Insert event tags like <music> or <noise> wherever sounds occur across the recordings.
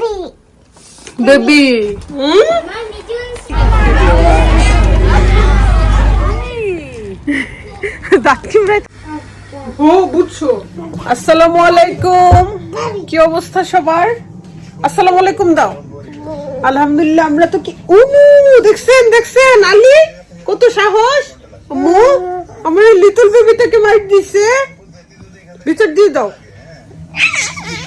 Bobby. Baby কিমড়াই ও বুঝছ? আসসালামু আলাইকুম। কি অবস্থা সবার? আসসালামু আলাইকুম দাও। আলহামদুলিল্লাহ আমরা তো কি উমু দেখছেন দেখছেন আলী কত সাহস। আম্মু আমার লিটল বেবিটাকে মাইট দিছে। বিচার দিয়ে দাও।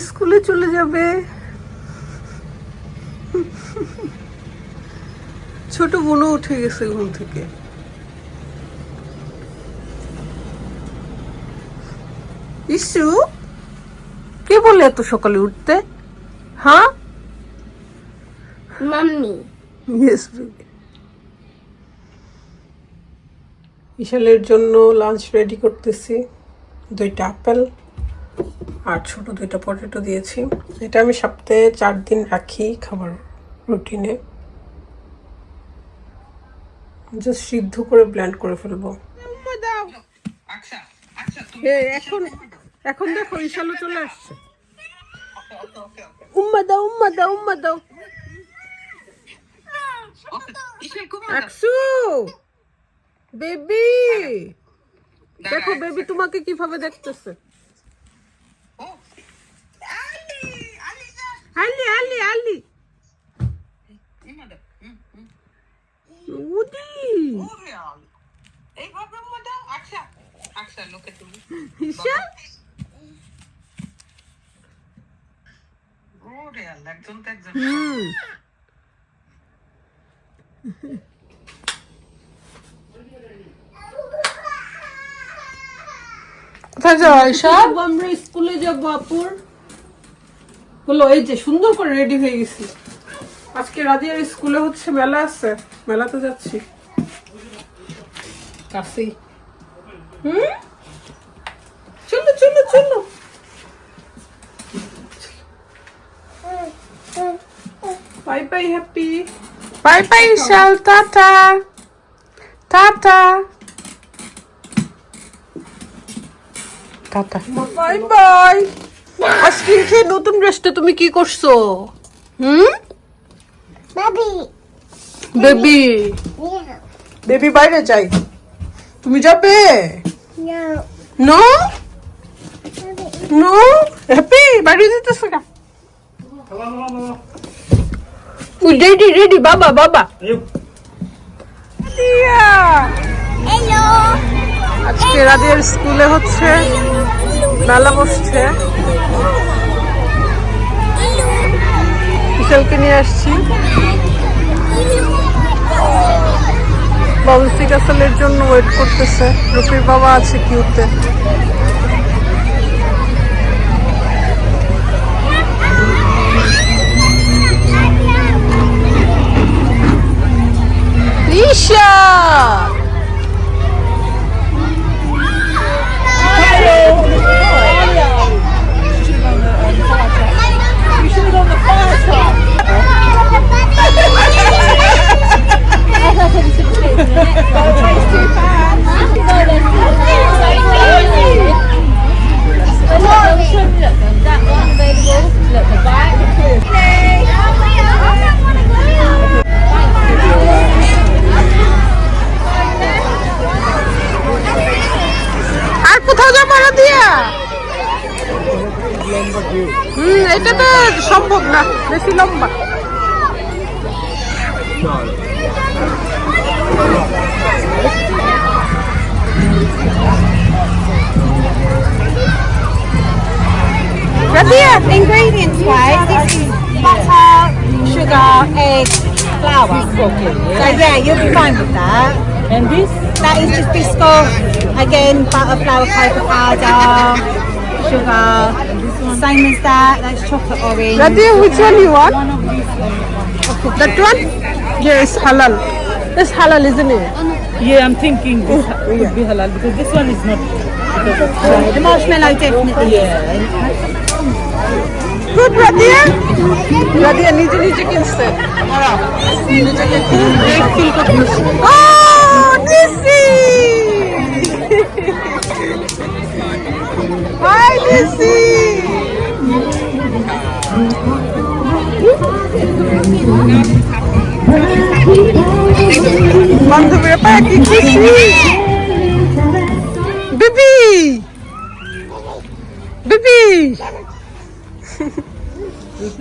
স্কুলে চলে যাবে ছোট বোনও উঠে গেছে ঘুম থেকে ইসু কে বলে এত সকালে উঠতে হ্যাঁ Mommy. ইয়েস বেবি ইশালের জন্য লাঞ্চ রেডি করতেছি। দুইটা আপেল আর ছোট দুইটা পটেটো দিয়েছি। এটা আমি সপ্তাহে চার দিন রাখি খাবার রুটিনে জাস্ট সিদ্ধ করে ব্ল্যান্ড করে ফেলব। এই, এখন এখন দেখো ইশালও চলে আসছে। উম্মা দাও উম্মা দাও উম্মা দাও। আকসু! বেবি! দেখো বেবি তোমাকে কীভাবে দেখতেছে? আলি আলি আলি উদি! ঈশা? হুম। <laughs> কোথায় যাও আয়সা আমরা স্কুলে যাব আপুর। বলো এই যে সুন্দর করে রেডি হয়ে গেছি। আজকে রাজিয়ার স্কুলে হচ্ছে মেলা আছে মেলাতে যাচ্ছি। কাশি হুম? চলো চলো চলো। Bye bye happy bye bye শাল tata tata tata bye bye. আজকে খেয়ে নতুন ড্রেসটা তুমি কি করছ? হুম. বেবি বেবি বাইরে যাই। তুমি যাবে? No. নো. নো হ্যাপি বাইরে যেতেছো না রেডি রেডি বাবা বাবা. আজকে রাদের স্কুলে হচ্ছে। মেলা বসছে। বিশালকে নিয়ে আসছি। বাবুসি কাসালের জন্য ওয়েট করতেছে। রুপির বাবা আছে কিউতে ঈশা এটা তো সম্ভব না বেশি লম্বা Radia, Ingredients wise, this is butter, sugar, egg, flour. So yeah, you'll be fine with that. And this? That is just biscuit. Again, butter, flour, cocoa powder, sugar. same as that. That's chocolate orange. Radia, which one you want? One of these ones. That one? Yes, halal. That's halal, isn't it? Yeah, I'm thinking this oh, would yeah. be halal because this one is not. The marshmallow definitely. Yeah. Good, Radia. Radia, need you, need you, can stay. All right. Need you, can. Oh!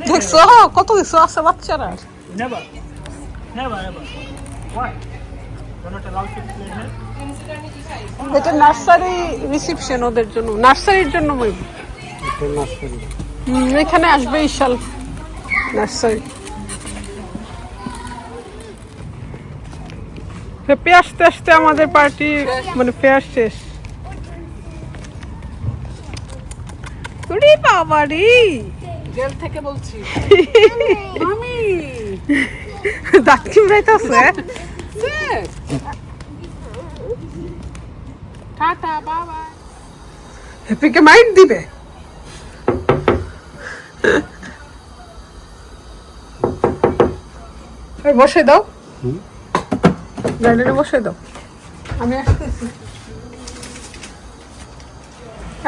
দেখছ? কত কিছু আছে বাচ্চারা? এটা nursery reception ওদের জন্য নার্সারির জন্য এখানে আসবে ইশাল নার্সারি। পেঁপে আসতে আসতে আমাদের পার্টি মানে ফেয়ার শেষ। বাবা রে জেল থেকে বলছি। মামি দাঁত কিমড়াইতেছে টাটা বাবা হ্যাপিকে মাইট দিবে? বসে দাও। গার্ডেনে বসে দাও। আমি আসতেছি।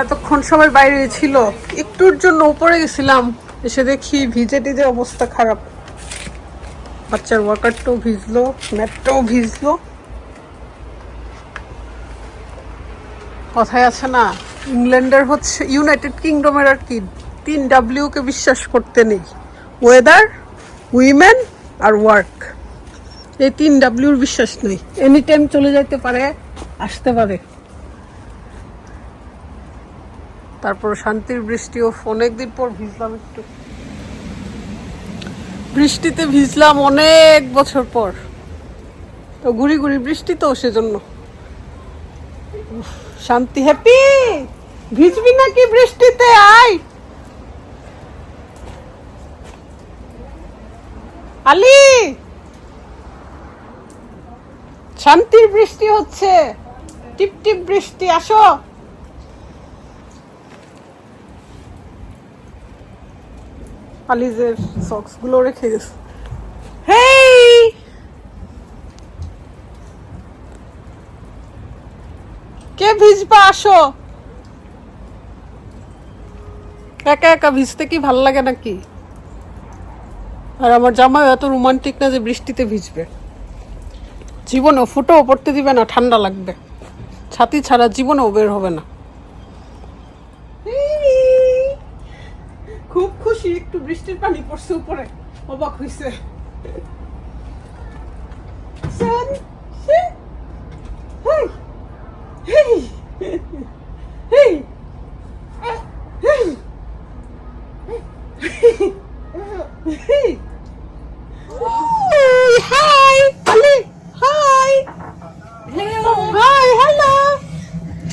এতক্ষণ সবাই বাইরে ছিল। একটুর জন্য উপরে গেছিলাম। এসে দেখি ভিজে টিজে অবস্থা খারাপ। বাচ্চার ওয়াকারটাও ভিজলো ম্যাটটাও ভিজলো। কথায় আছে না, ইংল্যান্ডের হচ্ছে ইউনাইটেড কিংডমের আর কি তিন ডাব্লিউ কে বিশ্বাস করতে নেই। ওয়েদার উইমেন আর ওয়ার্ক এই তিন ডাব্লিউর বিশ্বাস নেই। এনি টাইম চলে যেতে পারে, আসতে পারে। তারপর শান্তির বৃষ্টিও অনেকদিন পর ভিজলাম একটু। বৃষ্টিতে ভিজলাম অনেক বছর পর। তো গুড়ি গুড়ি বৃষ্টি তো সেজন্য। শান্তি, হ্যাপি? ভিজবি নাকি বৃষ্টিতে? আয়! আলি! শান্তির বৃষ্টি হচ্ছে। টিপ টিপ বৃষ্টি, আসো। আলিজের সক্সগুলো রেখে গেছে। হেই! কে ভিজবা, আসো। একা একা ভিজতে কি ভালো লাগে নাকি? আর আমার জামাই এত রোমান্টিক না যে বৃষ্টিতে ভিজবে। জীবনেও ফুটেও পড়তে দিবে না, ঠান্ডা লাগবে। ছাতি ছাড়া জীবনেও বের হবে না খুব খুশি একটু বৃষ্টির পানি পড়ছে উপরে। অবাক হয়েছে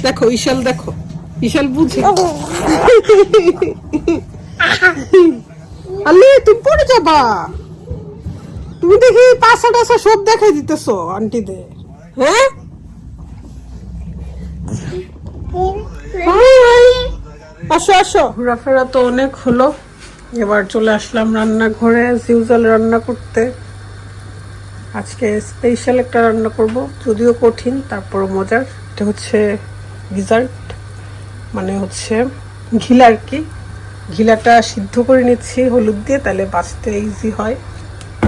দেখো ঈশাল দেখো। ঈশাল বুঝে। oh। <laughs> আলি তুমি পড়ে যাবা। তুমি দেখি পাশা টাসা সব দেখাই দিতেছো আন্টিদের। হ্যাঁ? আসো আসো। ঘোরাফেরা তো অনেক হলো। এবার চলে আসলাম রান্নাঘরে অ্যাজ ইউজুয়াল রান্না করতে। আজকে স্পেশাল একটা রান্না করব যদিও কঠিন তারপর মজার। এটা হচ্ছে ডিজার্ট মানে হচ্ছে ঘিলা আর কি? ঘিলাটা সিদ্ধ করে নিচ্ছি, হলুদ দিয়ে, তাহলে বাঁচতে ইজি হয়।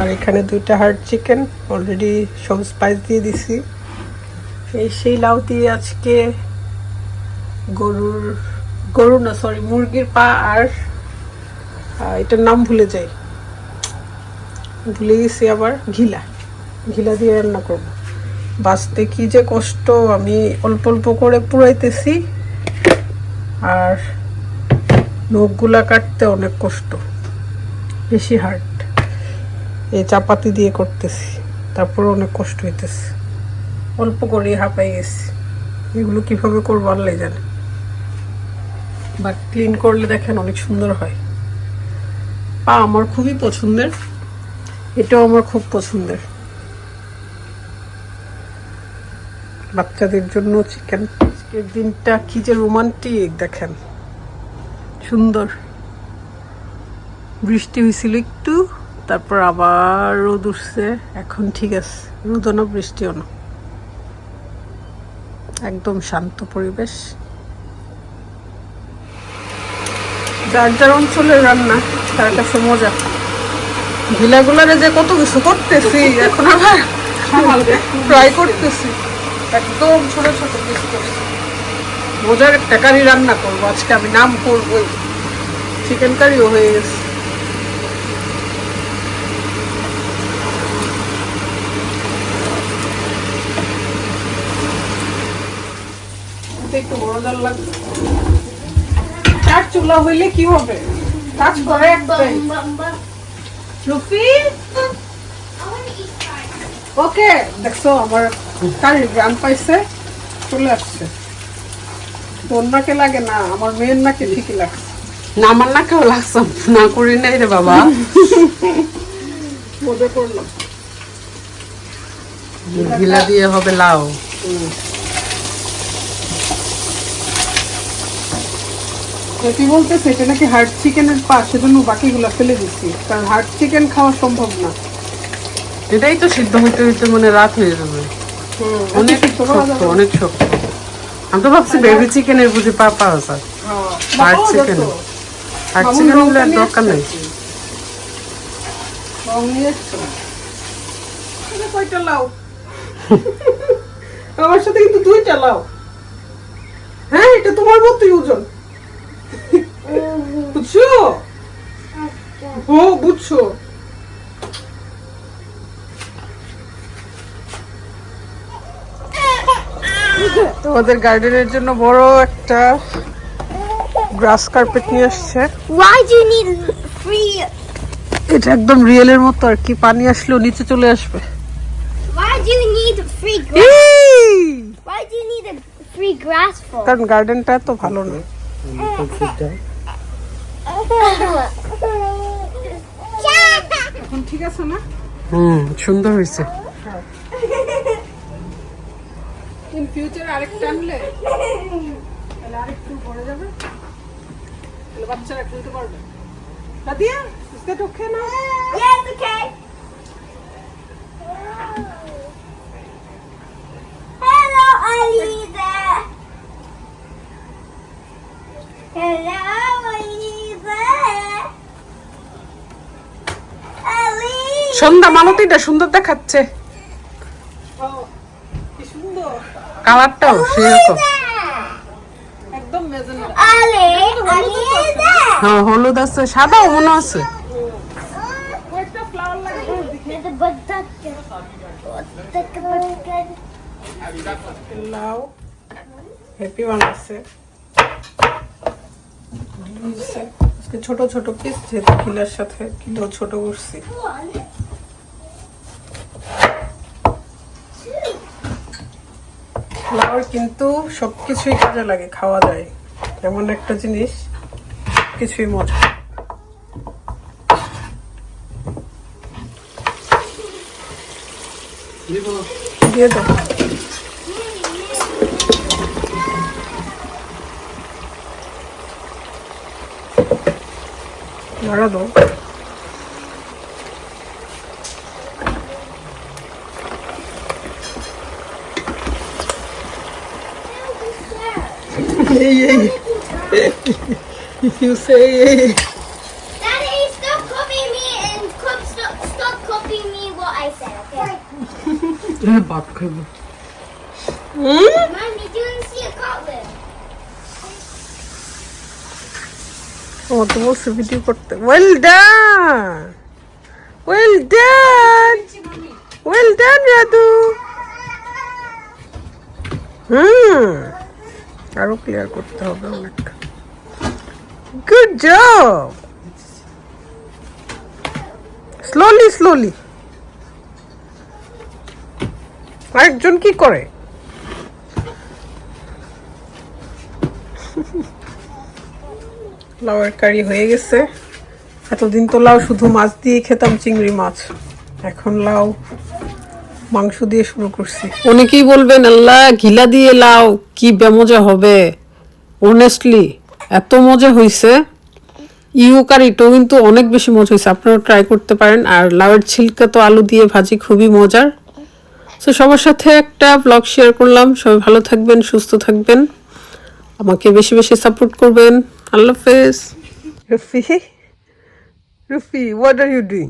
আর এখানে দুইটা হার্ড চিকেন অলরেডি সব স্পাইস দিয়ে দিছি। এই সেই লাউ দিয়ে আজকে গরুর গরু না সরি মুরগির পা আর এটার নাম ভুলে যাই। ভুলে গেছি আবার, ঘিলা। ঘিলা দিয়ে রান্না করব। বাঁচতে কি যে কষ্ট, আমি অল্প অল্প করে পুরাইতেছি। আর নখগুলা কাটতে অনেক কষ্ট। বেশি হার্ড এই চাপাতি দিয়ে করতেছি। তারপর অনেক কষ্ট হইতেছে। অল্প করে হাঁপাই গেছি। এগুলো কীভাবে করব আল্লাহ জানে। বাট ক্লিন করলে দেখেন অনেক সুন্দর হয়। পা আমার খুবই পছন্দের। এটাও আমার খুব পছন্দের। বাচ্চাদের জন্য চিকেন আজকের দিনটা কি যে রোমান্টিক দেখেন। সুন্দর। বৃষ্টি হয়েছিল একটু তারপর আবার রোদ উঠছে। এখন ঠিক আছে রোদও না বৃষ্টিও না। একদম শান্ত পরিবেশ। যার যার অঞ্চলের রান্না তার কাছে মজা। ভিলাগুলারে যে কত কিছু করতেছি এখন আবার ফ্রাই করতেছি। একদম ছোট ছোট পিস করছি। মজার একটা কারি রান্না করব, আজকে আমি নাম করব। চিকেন কারিও হয়ে গেছে। চুলা হইলে কি হবে? ওকে, দেখছ, আমার কারির গ্রাম পাইছে, চলে আসছে। তোর নাকে লাগে না আমার মেয়ের নাকে ঠিকই লাগছে না। আমার না কেউ লাগছে না করি নাই রে বাবা। মজা করলাম। গিলা দিয়ে হবে লাউ। কি বলতেছে এটা নাকি হার্ড চিকেনের পা সেজন্য বাকিগুলো ফেলে দিচ্ছি কারণ হার্ড চিকেন খাওয়া সম্ভব না। এটাই তো সিদ্ধ হইতে হইতে মানে রাত হয়ে যাবে। অনেক শক্ত অনেক শক্ত। আমি তো ভাবছি বেবি চিকেনের বুঝি পা পাওয়া যায় হার্ড চিকেন আর দরকার নেই। কয়টা লাও? <laughs> আমার সাথে কিন্তু দুইটা লাও। হ্যাঁ এটা তোমার মতোই ওজন। <laughs> বুঝছ? ও বুঝছ? তোমাদের গার্ডেনের জন্য বড় একটা গ্রাস কার্পেট নিয়ে আসছে Why do you need free? এটা একদম রিয়েলের মতো আর কি পানি আসলেও নিচে চলে আসবে Why do you need free grass? Why do you need a free grass for? কারণ গার্ডেনটা এত ভালো না <laughs> এখন ঠিক আছে না হুম সুন্দর হয়েছে <laughs> ইন ফিউচার আরেকটা আনলে তাহলে আরেকটু পড়ে যাবে তাহলে বাচ্চারা খেলতে পারবে okay. Hello, Aliza. Hello, Aliza. Aliza. সন্ধ্যা মালতিটা সুন্দর দেখাচ্ছে Oh, কি সুন্দর কালারটাও সেরকম. হ্যাঁ হলুদ আছে সাদাও মনে আছে। batata. লাউ। হ্যাপি বানাচ্ছে ছোট ছোট পিস যেহেতু কিলার সাথে কিলো ছোট করছি। ফ্লাওয়ার কিন্তু সবকিছুই কাজে লাগে, খাওয়া যায়। এমন একটা জিনিস, কিছুই মজা দিয়ে দাও। নাড়া দাও। hey, <laughs> you say. Daddy, stop copying me and co- stop, stop copying me what I said, okay? 내 마크. 응? Mom, did you see a cobweb? Oh, those video but well done. Well done. Well done, Radu. Hmm. আরও clear করতে হবে অনেক। Good job slowly slowly আরেকজন কি করে? <laughs> লাউয়ের কারি হয়ে গেছে। এতদিন তো লাউ শুধু মাছ দিয়ে খেতাম, চিংড়ি মাছ। এখন লাউ মাংস দিয়ে শুরু করছি। অনেকেই বলবেন আল্লাহ ঘিলা দিয়ে লাউ কি বেমজা হবে? অনেস্টলি এত মজা হয়েছে ইউ কারিটাও কিন্তু অনেক বেশি মজা হয়েছে আপনারা ট্রাই করতে পারেন। আর লাউয়ের ছিলকা তো আলু দিয়ে ভাজি খুবই মজার। তো সবার সাথে একটা ব্লগ শেয়ার করলাম। সবাই ভালো থাকবেন সুস্থ থাকবেন। আমাকে বেশি বেশি সাপোর্ট করবেন। আল্লাহ হাফেজ। রুফি রুফি হোয়াট আর ইউ ডুইং